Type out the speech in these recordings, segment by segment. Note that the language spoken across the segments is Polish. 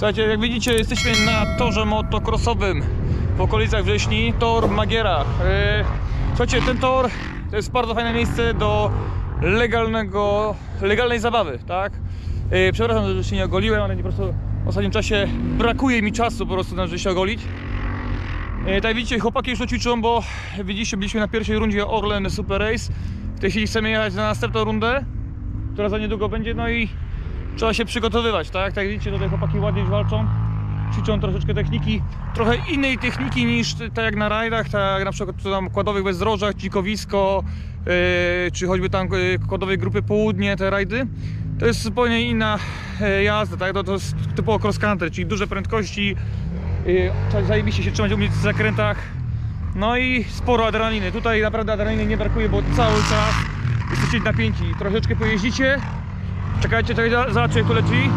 Słuchajcie, jak widzicie, jesteśmy na torze motocrossowym w okolicach Wrześni, tor Magiera. Yy, Słuchajcie, ten tor to jest bardzo fajne miejsce do legalnego, legalnej zabawy, tak? Yy, Przepraszam, że się nie ogoliłem, ale po prostu w ostatnim czasie brakuje mi czasu po prostu, żeby się ogolić. Yy, Tak widzicie, chłopaki już ćwiczą, bo widzicie, byliśmy na pierwszej rundzie Orlen Super Race. W tej chwili chcemy jechać na następną rundę, która za niedługo będzie, no i trzeba się przygotowywać, tak? Tak widzicie, tutaj chłopaki ładnie walczą, ćwiczą troszeczkę techniki, trochę innej techniki niż tak jak na rajdach, tak jak na przykład tam kładowych bezdrożach, dzikowisko, yy, czy choćby tam yy, kładowej grupy południe, te rajdy. To jest zupełnie inna yy, jazda, tak? To, to jest typowo cross country, czyli duże prędkości, yy, zajebiście się trzymać umieć w zakrętach, no i sporo adrenaliny. Tutaj naprawdę adrenaliny nie brakuje, bo cały czas jesteście napięci. Troszeczkę pojeździcie, Czekajcie, czekajcie, zobaczcie jak tu leci.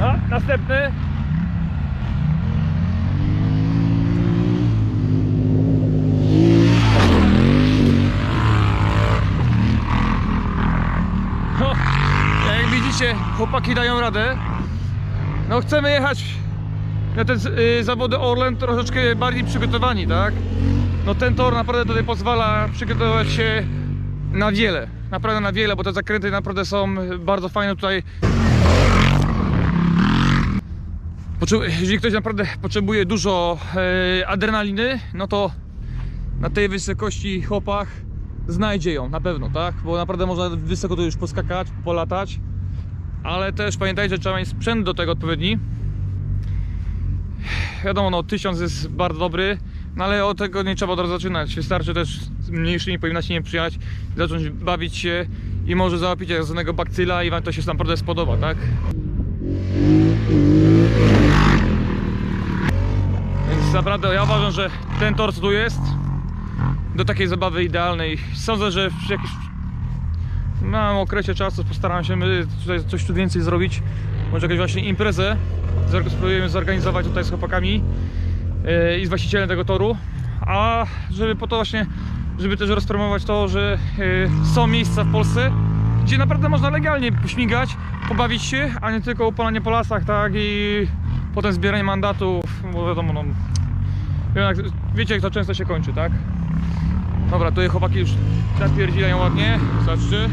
A, następny. No, jak widzicie, chłopaki dają radę. No chcemy jechać na te y, zawody Orlen troszeczkę bardziej przygotowani, tak? No ten tor naprawdę tutaj pozwala przygotować się na wiele, naprawdę na wiele, bo te zakręty naprawdę są bardzo fajne tutaj. Jeżeli ktoś naprawdę potrzebuje dużo e, adrenaliny, no to na tej wysokości chłopak znajdzie ją na pewno, tak? Bo naprawdę można wysoko tu już poskakać, polatać, ale też pamiętajcie, że trzeba mieć sprzęt do tego odpowiedni. Wiadomo, no 1000 jest bardzo dobry, no ale od tego nie trzeba od razu zaczynać. Wystarczy też z mniejszymi pojemnościami przyjechać, zacząć bawić się i może załapić zwanego bakcyla i wam to się naprawdę spodoba, tak? Więc naprawdę ja uważam, że ten tor tu jest do takiej zabawy idealnej. Sądzę, że w jakimś małym okresie czasu postaram się tutaj coś tu więcej zrobić. Może jakąś właśnie imprezę spróbujemy zorganizować tutaj z chłopakami i z właścicielem tego toru. A żeby po to właśnie, żeby też rozpromować to, że yy, są miejsca w Polsce, gdzie naprawdę można legalnie pośmigać, pobawić się, a nie tylko upalanie po lasach, tak i potem zbieranie mandatów, bo wiadomo, no, jak, wiecie jak to często się kończy, tak? Dobra, tutaj chłopaki już napierdzilają ładnie, zobaczcie.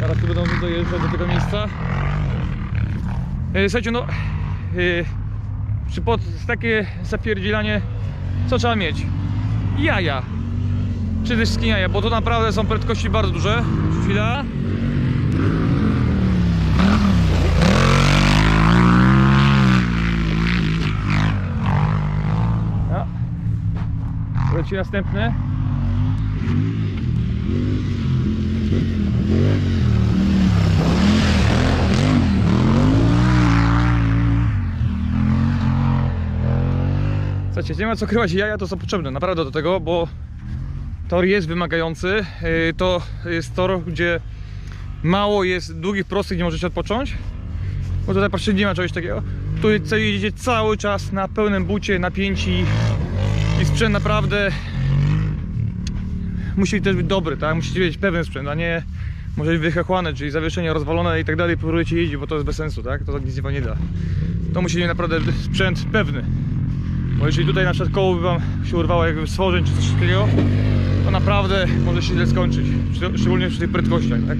Teraz tu będą dojeżdżać do tego miejsca. E, Słuchajcie, no... E, przy pod, takie zapierdzielanie, co trzeba mieć? Jaja. Przede wszystkim jaja, bo to naprawdę są prędkości bardzo duże. Chwila. Leci następny. Słuchajcie, nie ma co krywać, jaja to są potrzebne naprawdę do tego, bo tor jest wymagający. Yy, To jest tor, gdzie mało jest długich, prostych, gdzie możecie odpocząć. Bo tutaj patrzcie, nie ma czegoś takiego. Tu jedziecie cały czas na pełnym bucie, napięci i sprzęt naprawdę musi też być dobry, tak? Musicie mieć pewien sprzęt, a nie może być wychechłane, czyli zawieszenie rozwalone i tak dalej, próbujecie jeździć, bo to jest bez sensu, tak? To tak nic nie da. To musi mieć naprawdę sprzęt pewny. Bo jeżeli tutaj na przykład koło by wam się urwało jakby stworzeń czy coś takiego, to naprawdę może się źle skończyć. Szcz- Szczególnie przy tych prędkościach, tak?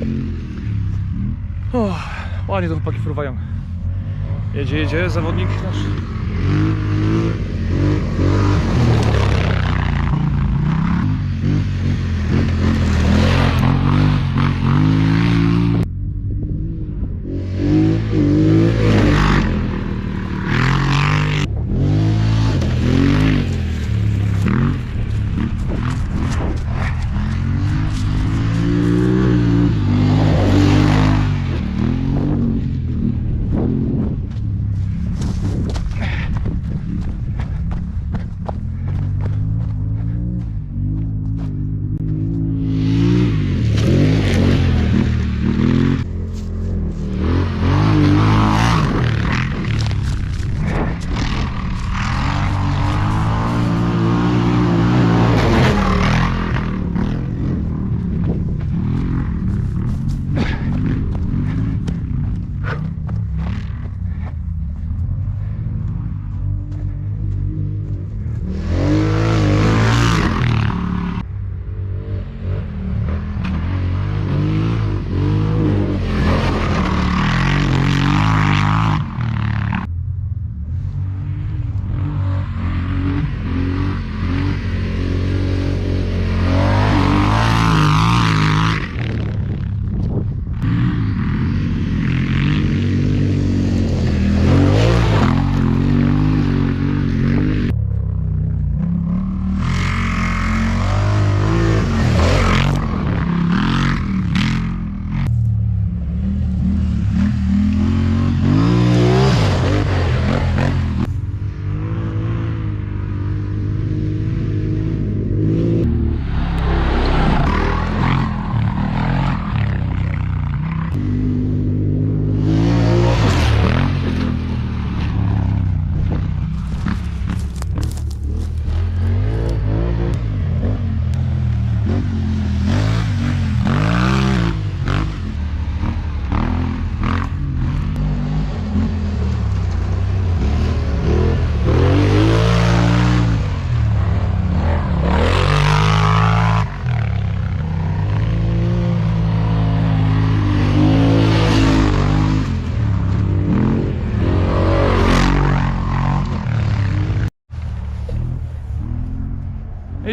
O, ładnie to chłopaki fruwają. Jedzie, jedzie, zawodnik nasz.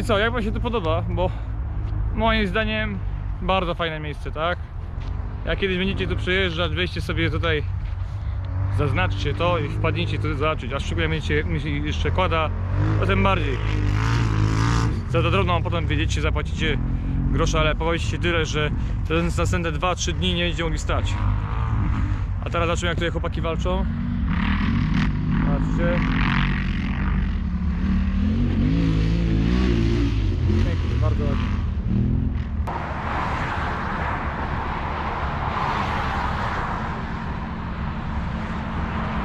I co, jak wam się to podoba? Bo moim zdaniem bardzo fajne miejsce, tak? Jak kiedyś będziecie tu przyjeżdżać, weźcie sobie tutaj zaznaczcie to i wpadnijcie tu zobaczyć, a szczególnie będziecie myśli jeszcze kłada, to tym bardziej. Za to drobną potem wiedziecie, zapłacicie grosza, ale się tyle, że ten następne 2-3 dni nie będziecie mogli stać. A teraz zobaczymy jak tutaj chłopaki walczą. Patrzcie. bardzo ładnie.